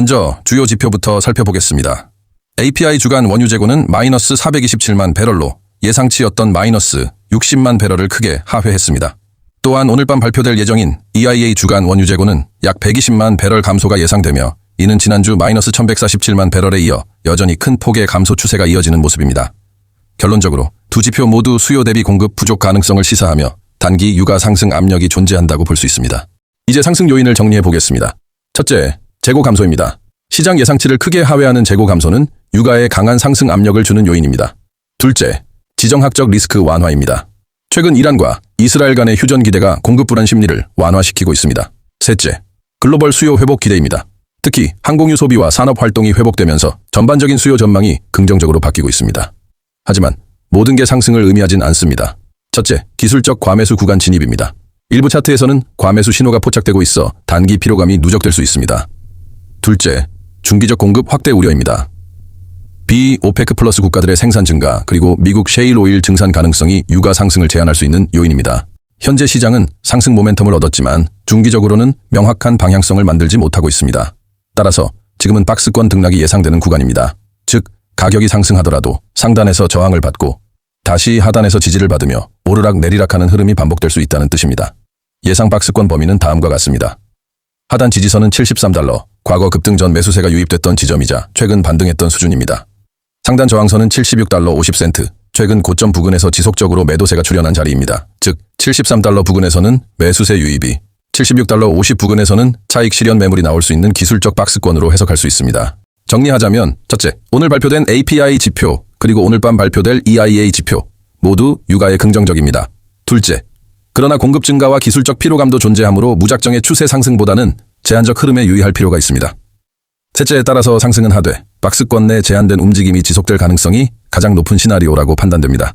먼저 주요 지표부터 살펴보겠습니다. API 주간 원유 재고는 마이너스 427만 배럴로 예상치였던 마이너스 60만 배럴을 크게 하회했습니다. 또한 오늘 밤 발표될 예정인 EIA 주간 원유 재고는 약 120만 배럴 감소가 예상되며 이는 지난주 마이너스 1147만 배럴에 이어 여전히 큰 폭의 감소 추세가 이어지는 모습입니다. 결론적으로 두 지표 모두 수요 대비 공급 부족 가능성을 시사하며 단기 유가 상승 압력이 존재한다고 볼 수 있습니다. 이제 상승 요인을 정리해 보겠습니다. 첫째, 재고 감소입니다. 시장 예상치를 크게 하회하는 재고 감소는 유가에 강한 상승 압력을 주는 요인입니다. 둘째, 지정학적 리스크 완화입니다. 최근 이란과 이스라엘 간의 휴전 기대가 공급 불안 심리를 완화시키고 있습니다. 셋째, 글로벌 수요 회복 기대입니다. 특히 항공유 소비와 산업 활동이 회복되면서 전반적인 수요 전망이 긍정적으로 바뀌고 있습니다. 하지만 모든 게 상승을 의미하진 않습니다. 첫째, 기술적 과매수 구간 진입입니다. 일부 차트에서는 과매수 신호가 포착되고 있어 단기 피로감이 누적될 수 있습니다. 둘째, 중기적 공급 확대 우려입니다. 비 오페크 플러스 국가들의 생산 증가 그리고 미국 셰일 오일 증산 가능성이 유가 상승을 제한할 수 있는 요인입니다. 현재 시장은 상승 모멘텀을 얻었지만 중기적으로는 명확한 방향성을 만들지 못하고 있습니다. 따라서 지금은 박스권 등락이 예상되는 구간입니다. 즉 가격이 상승하더라도 상단에서 저항을 받고 다시 하단에서 지지를 받으며 오르락 내리락하는 흐름이 반복될 수 있다는 뜻입니다. 예상 박스권 범위는 다음과 같습니다. 하단 지지선은 73달러, 과거 급등 전 매수세가 유입됐던 지점이자 최근 반등했던 수준입니다. 상단 저항선은 76달러 50센트, 최근 고점 부근에서 지속적으로 매도세가 출현한 자리입니다. 즉 73달러 부근에서는 매수세 유입이, 76달러 50 부근에서는 차익 실현 매물이 나올 수 있는 기술적 박스권으로 해석할 수 있습니다. 정리하자면 첫째, 오늘 발표된 API 지표 그리고 오늘 밤 발표될 EIA 지표 모두 유가에 긍정적입니다. 둘째, 그러나 공급 증가와 기술적 피로감도 존재하므로 무작정의 추세 상승보다는 제한적 흐름에 유의할 필요가 있습니다. 셋째에 따라서 상승은 하되 박스권 내 제한된 움직임이 지속될 가능성이 가장 높은 시나리오라고 판단됩니다.